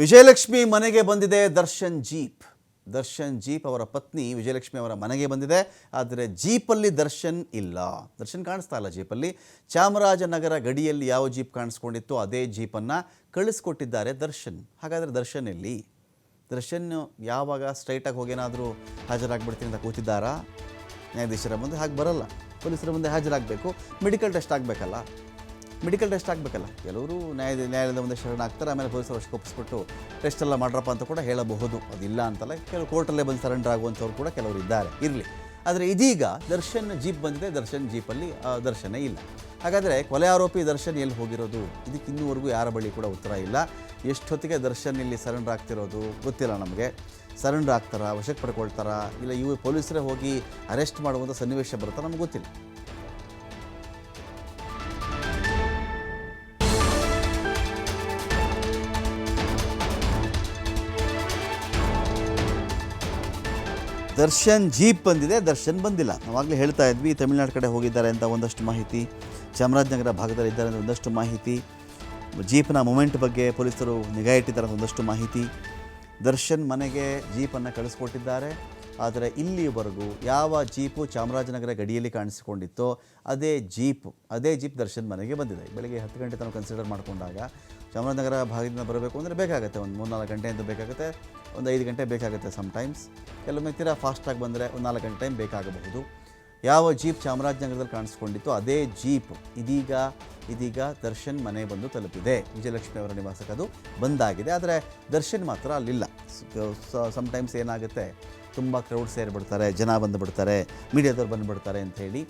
ವಿಜಯಲಕ್ಷ್ಮಿ ಮನೆಗೆ ಬಂದಿದೆ Darshan jeep. Darshan jeep ಅವರ ಪತ್ನಿ ವಿಜಯಲಕ್ಷ್ಮಿ ಅವರ ಮನೆಗೆ ಬಂದಿದೆ, ಆದರೆ ಜೀಪಲ್ಲಿ ದರ್ಶನ್ ಇಲ್ಲ. ದರ್ಶನ್ ಕಾಣಿಸ್ತಾ ಇಲ್ಲ ಜೀಪಲ್ಲಿ. ಚಾಮರಾಜನಗರ ಗಡಿಯಲ್ಲಿ ಯಾವ ಜೀಪ್ ಕಾಣಿಸ್ಕೊಂಡಿತ್ತು ಅದೇ ಜೀಪನ್ನು ಕಳಿಸ್ಕೊಟ್ಟಿದ್ದಾರೆ ದರ್ಶನ್. ಹಾಗಾದರೆ ದರ್ಶನ್ ಎಲ್ಲಿ? ದರ್ಶನ್ ಯಾವಾಗ ಸ್ಟ್ರೈಟಾಗಿ ಹೋಗೇನಾದರೂ ಹಾಜರಾಗ್ಬಿಡ್ತೀನಿ ಅಂತ ಕೂತಿದ್ದಾರಾ? ನ್ಯಾಯಾಧೀಶರ ಮುಂದೆ ಹಾಗೆ ಬರಲ್ಲ. ಪೊಲೀಸರ ಮುಂದೆ ಹಾಜರಾಗಬೇಕು. ಮೆಡಿಕಲ್ ಟೆಸ್ಟ್ ಆಗಬೇಕಲ್ಲ. ಮೆಡಿಕಲ್ ಟೆಸ್ಟ್ ಆಗಬೇಕಲ್ಲ. ಕೆಲವರು ನ್ಯಾಯ ನ್ಯಾಯಾಲಯದ ಮುಂದೆ ಶರಣಾಗ್ತಾರೆ, ಆಮೇಲೆ ಪೊಲೀಸರು ವರ್ಷ ಒಪ್ಪಿಸ್ಬಿಟ್ಟು ಟೆಸ್ಟ್ ಎಲ್ಲ ಮಾಡ್ರಪ್ಪ ಅಂತ ಕೂಡ ಹೇಳಬಹುದು. ಅದಿಲ್ಲ ಅಂತಲ್ಲ, ಕೆಲವು ಕೋರ್ಟಲ್ಲೇ ಬಂದು ಸರೆಂಡರ್ ಆಗುವಂಥವ್ರು ಕೂಡ ಕೆಲವರು ಇದ್ದಾರೆ, ಇರಲಿ. ಆದರೆ ಇದೀಗ ದರ್ಶನ್ ಜೀಪ್ ಬಂದಿದೆ, ದರ್ಶನ್ ಜೀಪಲ್ಲಿ ದರ್ಶನೇ ಇಲ್ಲ. ಹಾಗಾದರೆ ಕೊಲೆ ಆರೋಪಿ ದರ್ಶನ್ ಎಲ್ಲಿ ಹೋಗಿರೋದು? ಇದಕ್ಕೆ ಇನ್ನೂವರೆಗೂ ಯಾರ ಬಳಿ ಕೂಡ ಉತ್ತರ ಇಲ್ಲ. ಎಷ್ಟೊತ್ತಿಗೆ ದರ್ಶನ್ ಇಲ್ಲಿ ಸರೆಂಡರ್ ಆಗ್ತಿರೋದು ಗೊತ್ತಿಲ್ಲ ನಮಗೆ. ಸರೆಂಡರ್ ಆಗ್ತಾರಾ, ವಶಕ್ಕೆ ಪಡ್ಕೊಳ್ತಾರಾ, ಇಲ್ಲ ಇವು ಪೊಲೀಸರೇ ಹೋಗಿ ಅರೆಸ್ಟ್ ಮಾಡುವಂಥ ಸನ್ನಿವೇಶ ಬರುತ್ತಾ ನಮ್ಗೆ ಗೊತ್ತಿಲ್ಲ. ದರ್ಶನ್ ಜೀಪ್ ಬಂದಿದೆ, ದರ್ಶನ್ ಬಂದಿಲ್ಲ. ನಾವಾಗಲೇ ಹೇಳ್ತಾ ಇದ್ವಿ, ತಮಿಳ್ನಾಡು ಕಡೆ ಹೋಗಿದ್ದಾರೆ ಅಂತ ಒಂದಷ್ಟು ಮಾಹಿತಿ. ಚಾಮರಾಜನಗರ ಭಾಗದಲ್ಲಿ ಇದ್ದಾರೆ ಅಂತ ಒಂದಷ್ಟು ಮಾಹಿತಿ. ಜೀಪ್ನ ಮೂಮೆಂಟ್ ಬಗ್ಗೆ ಪೊಲೀಸರು ನಿಗಾ ಇಟ್ಟಿದ್ದಾರೆ ಅಂತ ಒಂದಷ್ಟು ಮಾಹಿತಿ. ದರ್ಶನ್ ಮನೆಗೆ ಜೀಪನ್ನು ಕಳಿಸ್ಕೊಟ್ಟಿದ್ದಾರೆ. ಆದರೆ ಇಲ್ಲಿವರೆಗೂ ಯಾವ ಜೀಪು ಚಾಮರಾಜನಗರ ಗಡಿಯಲ್ಲಿ ಕಾಣಿಸಿಕೊಂಡಿತ್ತೋ ಅದೇ ಜೀಪ್ ಅದೇ ಜೀಪ್ ದರ್ಶನ್ ಮನೆಗೆ ಬಂದಿದೆ. ಬೆಳಗ್ಗೆ ಹತ್ತು ಗಂಟೆ ತನಕ ಕನ್ಸಿಡರ್ ಮಾಡಿಕೊಂಡಾಗ ಚಾಮರಾಜನಗರ ಭಾಗದಿಂದ ಬರಬೇಕು ಅಂದರೆ ಬೇಕಾಗುತ್ತೆ. ಒಂದು ಮೂರು ನಾಲ್ಕು ಗಂಟೆಯಿಂದ ಬೇಕಾಗುತ್ತೆ, ಒಂದು ಐದು ಗಂಟೆ ಬೇಕಾಗುತ್ತೆ ಸಮ್ಟೈಮ್ಸ್ ಕೆಲವೊಮ್ಮೆ ತೀರಾ ಫಾಸ್ಟಾಗಿ ಬಂದರೆ ಒಂದು ನಾಲ್ಕು ಗಂಟೆ ಟೈಮ್ ಬೇಕಾಗಬಹುದು. ಯಾವ ಜೀಪ್ ಚಾಮರಾಜನಗರದಲ್ಲಿ ಕಾಣಿಸ್ಕೊಂಡಿತ್ತು ಅದೇ ಜೀಪ್ ಇದೀಗ ಇದೀಗ ದರ್ಶನ್ ಮನೆ ಬಂದು ತಲುಪಿದೆ. ವಿಜಯಲಕ್ಷ್ಮಿ ಅವರ ನಿವಾಸಕ್ಕೆ ಅದು ಬಂದಾಗಿದೆ. ಆದರೆ ದರ್ಶನ್ ಮಾತ್ರ ಅಲ್ಲಿಲ್ಲ. ಸಮ್ಟೈಮ್ಸ್ ಏನಾಗುತ್ತೆ, ತುಂಬ ಕ್ರೌಡ್ ಸೇರಿಬಿಡ್ತಾರೆ, ಜನ ಬಂದುಬಿಡ್ತಾರೆ, ಮೀಡಿಯಾದವ್ರು ಬಂದುಬಿಡ್ತಾರೆ ಅಂಥೇಳಿ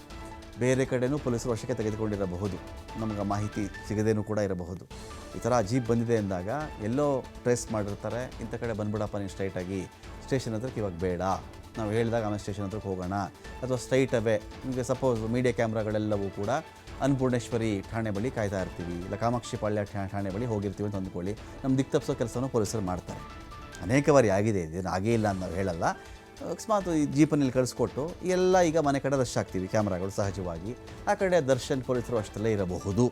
ಬೇರೆ ಕಡೆಯೂ ಪೊಲೀಸರು ವಶಕ್ಕೆ ತೆಗೆದುಕೊಂಡಿರಬಹುದು. ನಮಗೆ ಮಾಹಿತಿ ಸಿಗದೇನೂ ಕೂಡ ಇರಬಹುದು. ಈ ಥರ ಜೀಪ್ ಬಂದಿದೆ ಅಂದಾಗ ಎಲ್ಲೋ ಟ್ರೇಸ್ ಮಾಡಿರ್ತಾರೆ, ಇಂಥ ಕಡೆ ಬಂದ್ಬಿಡಪ್ಪ ನೀವು ಸ್ಟ್ರೈಟಾಗಿ ಸ್ಟೇಷನ್ ಹತ್ರಕ್ಕೆ ಇವಾಗ ಬೇಡ. ನಾವು ಹೇಳಿದಾಗ ಆಮೇಲೆ ಸ್ಟೇಷನ್ ಹತ್ರಕ್ಕೆ ಹೋಗೋಣ. ಅಥವಾ ಸ್ಟ್ರೈಟ್ ಅವೇ ನಿಮಗೆ ಸಪೋಸ್ ಮೀಡಿಯಾ ಕ್ಯಾಮ್ರಾಗಳೆಲ್ಲವೂ ಕೂಡ ಅನ್ನಪೂರ್ಣೇಶ್ವರಿ ಠಾಣೆ ಬಳಿ ಕಾಯ್ತಾ ಇರ್ತೀವಿ. ಇಲ್ಲ ಕಾಮಾಕ್ಷಿ ಪಾಳ್ಯ ಠಾಣೆ ಬಳಿ ಹೋಗಿರ್ತೀವಿ ಅಂತ ಅಂದ್ಕೊಳ್ಳಿ. ನಮ್ಮ ದಿಕ್ ತಪ್ಪಿಸೋ ಕೆಲಸವನ್ನು ಪೊಲೀಸರು ಮಾಡ್ತಾರೆ. ಅನೇಕ ಬಾರಿ ಆಗಿದೆ. ಇದೇನು ಆಗೇ ಇಲ್ಲ ಅಂತ ನಾವು ಹೇಳಲ್ಲ. ಅಕಸ್ಮಾತ್ ಈ ಜೀಪನಲ್ಲಿ ಕಳಿಸ್ಕೊಟ್ಟು ಎಲ್ಲ ಈಗ ಮನೆ ಕಡೆ ರಶ್ ಆಗ್ತೀವಿ. ಕ್ಯಾಮ್ರಾಗಳು ಸಹಜವಾಗಿ. ಆ ಕಡೆ ದರ್ಶನ್ ಪೊಲೀಸರು ಅಷ್ಟೆಲ್ಲ ಇರಬಹುದು.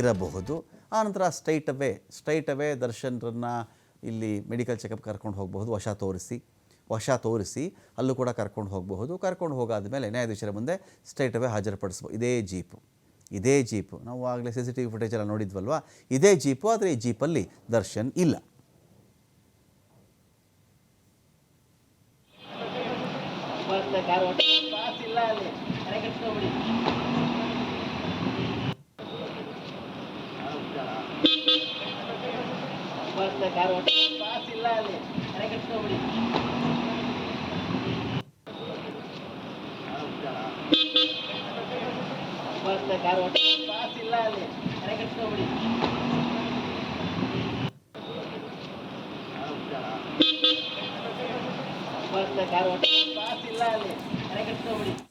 ಇರಬಹುದು. ಆನಂತರ ಸ್ಟ್ರೈಟ್ ಅವೇ ಸ್ಟ್ರೈಟ್ ಅವೇ ದರ್ಶನ್ರನ್ನ ಇಲ್ಲಿ ಮೆಡಿಕಲ್ ಚೆಕಪ್ ಕರ್ಕೊಂಡು ಹೋಗಬಹುದು. ವಶ ತೋರಿಸಿ ವಶ ತೋರಿಸಿ ಅಲ್ಲೂ ಕೂಡ ಕರ್ಕೊಂಡು ಹೋಗಬಹುದು. ಕರ್ಕೊಂಡು ಹೋಗಾದ ಮೇಲೆ ನ್ಯಾಯಾಧೀಶರ ಮುಂದೆ ಸ್ಟ್ರೈಟ್ ಅವೇ ಹಾಜರುಪಡಿಸ್ಬೋದು ಇದೇ ಜೀಪು. ಇದೇ ಜೀಪು. ನಾವು ಆಗಲೇ C C T V footage ನೋಡಿದ್ವಲ್ವ ನೋಡಿದ್ವಲ್ವಾ? ಇದೇ ಜೀಪು, ಆದರೆ ಈ ಜೀಪಲ್ಲಿ ದರ್ಶನ್ ಇಲ್ಲ. ಬರ್ತ ಕಾರ್ ಪಾಸ್ ಇಲ್ಲ ಅಲ್ಲಿ. ಮನೆ ಕಟ್ಸ್ಕೊಬಿಡಿ ಬರ್ತ ಕಾರ್ ಪಾಸ್ ಇಲ್ಲ ಅಲ್ಲಿ. ಮನೆ ಕಟ್ಸ್ಕೊಬಿಡಿ ಬರ್ತ ಕಾರ್ ಪಾಸ್ ಇಲ್ಲ ಅಲ್ಲಿ. ಮನೆ ಕಟ್ಸ್ಕೊಬಿಡಿ ಬರ್ತ ಕಾರ್ ಹೊಟ್ಟೆ ಪಾಸ್